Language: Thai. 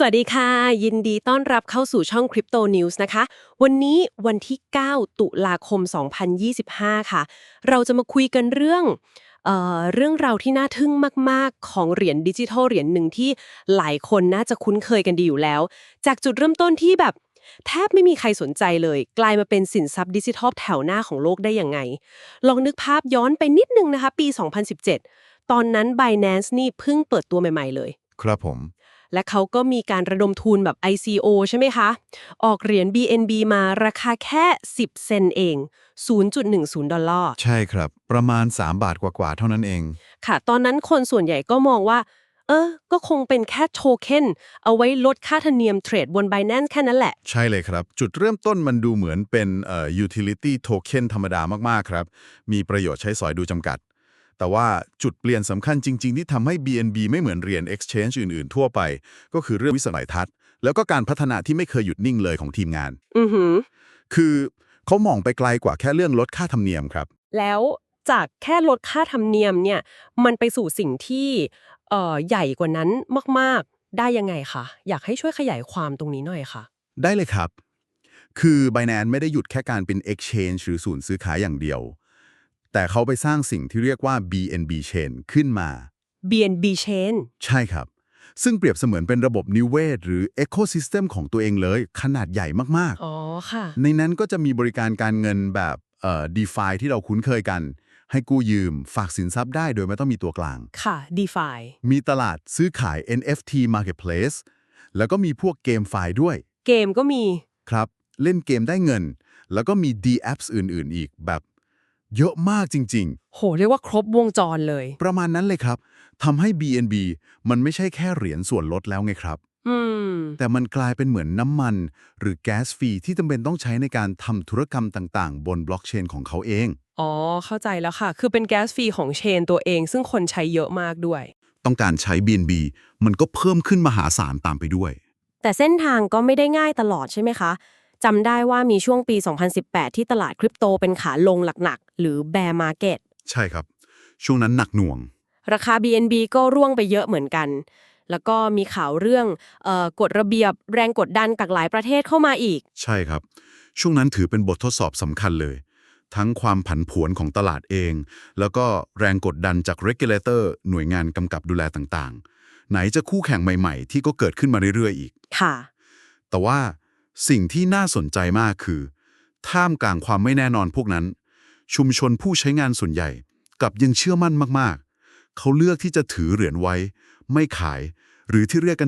สวัสดีค่ะ ยินดีต้อนรับเข้าสู่ช่อง Crypto News นะคะ วันนี้วันที่ 9 ตุลาคม 2025 ค่ะ เราจะมาคุยกันเรื่องเอ่อเรื่องราวที่น่าทึ่งมาก ๆ ของเหรียญดิจิทัลเหรียญหนึ่งที่หลายคนน่าจะคุ้นเคยกันดีอยู่แล้ว จากจุดเริ่มต้นที่แบบแทบไม่มีใครสนใจเลย กลายมาเป็นสินทรัพย์ดิจิทัลแถวหน้าของโลกได้ยังไง ลองนึกภาพย้อนไปนิดนึงนะคะ ปี 2017 ตอนนั้น Binance นี่เพิ่งเปิดตัวใหม่ ๆ เลย ครับผม และเขาก็มีการระดมทุนแบบ ICO ใช่ไหมคะ ออกเหรียญ BNB มาราคาแค่ 10 เซนต์เอง 0.10 ดอลลาร์ ใช่ครับ ประมาณ 3 บาทกว่าๆ เท่านั้นเอง ค่ะ ตอนนั้นคนส่วนใหญ่ก็มองว่า เออ ก็คงเป็นแค่โทเค็นเอาไว้ลดค่าธรรมเนียมเทรดบน Binance แค่นั้นแหละ ใช่เลยครับ จุดเริ่มต้นมันดูเหมือนเป็นเอ่อ utility token ธรรมดามากๆ ครับ มีประโยชน์ใช้สอยดูจำกัด แต่ว่าจุดเปลี่ยนสำคัญจริง ๆ ที่ทำให้ BNB ไม่เหมือนเหรียญ exchange อื่น ๆ ทั่วไป ก็คือเรื่องวิสัยทัศน์ แล้วก็การพัฒนาที่ไม่เคยหยุดนิ่งเลยของทีมงาน อือหือ คือเขามองไปไกลกว่าแค่เรื่องลดค่าธรรมเนียมครับ แล้วจากแค่ลดค่าธรรมเนียมเนี่ย มันไปสู่สิ่งที่เอ่อใหญ่กว่านั้นมาก ๆ ได้ยังไงคะ อยากให้ช่วยขยายความตรงนี้หน่อยค่ะ ได้เลยครับ คือ Binance ไม่ได้หยุดแค่การเป็น exchange หรือศูนย์ซื้อขายอย่างเดียว แต่เขาไปสร้างสิ่งที่เรียกว่า BNB Chain ขึ้นมา BNB Chain ใช่ครับ ซึ่งเปรียบเสมือนเป็นระบบนิเวศ หรือ Ecosystem ของตัวเองเลย ขนาดใหญ่มากอ๋อค่ะๆในนั้นก็จะมีบริการการเงินแบบเอ่อ DeFi ที่เราคุ้นเคยกัน ให้กู้ยืมฝากสินทรัพย์ได้โดยไม่ต้องมีตัวกลาง ค่ะ DeFi มีตลาดซื้อขาย NFT Marketplace แล้วก็มีพวกเกมไฟล์ด้วย เกมก็มี ครับ เล่นเกมได้เงิน แล้วก็มี D apps อื่น ๆ อีกแบบ เยอะมากจริงโห เรียกว่าครบวงจรเลยๆประมาณนั้นเลยครับทำให้ BNB มันไม่ใช่แค่เหรียญส่วนลดแล้วไงครับ อืม แต่มันกลายเป็นเหมือนน้ำมัน หรือแก๊สฟรีที่จำเป็นต้องใช้ในการทำธุรกรรมต่างๆ บนบล็อกเชนของเขาเอง อ๋อ เข้าใจแล้วค่ะ คือเป็นแก๊สฟรีของเชนตัวเอง ซึ่งคนใช้เยอะมากด้วย ต้องการใช้ BNB มันก็เพิ่มขึ้นมหาศาลตามไปด้วย แต่เส้นทางก็ไม่ได้ง่ายตลอดใช่ไหมคะ จำได้ว่ามีช่วงปี 2018 ที่ตลาดคริปโตเป็นขาลงหนักๆ หรือ bear market ใช่ครับ ช่วงนั้นหนักหน่วง ราคา BNB ก็ร่วงไปเยอะเหมือนกัน แล้วก็มีข่าวเรื่องเออกฎระเบียบแรงกดดันจากหลายประเทศเข้ามาอีก ใช่ครับ ช่วงนั้นถือเป็นบททดสอบสำคัญเลย ทั้งความผันผวนของตลาดเอง แล้วก็แรงกดดันจาก regulator หน่วยงานกำกับดูแลต่างๆ ไหนจะคู่แข่งใหม่ ๆ ที่ก็เกิดขึ้นมาเรื่อยๆ อีก ค่ะ แต่ว่า สิ่งที่น่าสนใจมากคือ ท่ามกลางความไม่แน่นอนพวกนั้น ชุมชนผู้ใช้งานส่วนใหญ่กับยังเชื่อมั่นมากๆ เขาเลือกที่จะถือเหรียญไว้ ไม่ขาย หรือที่เรียกกัน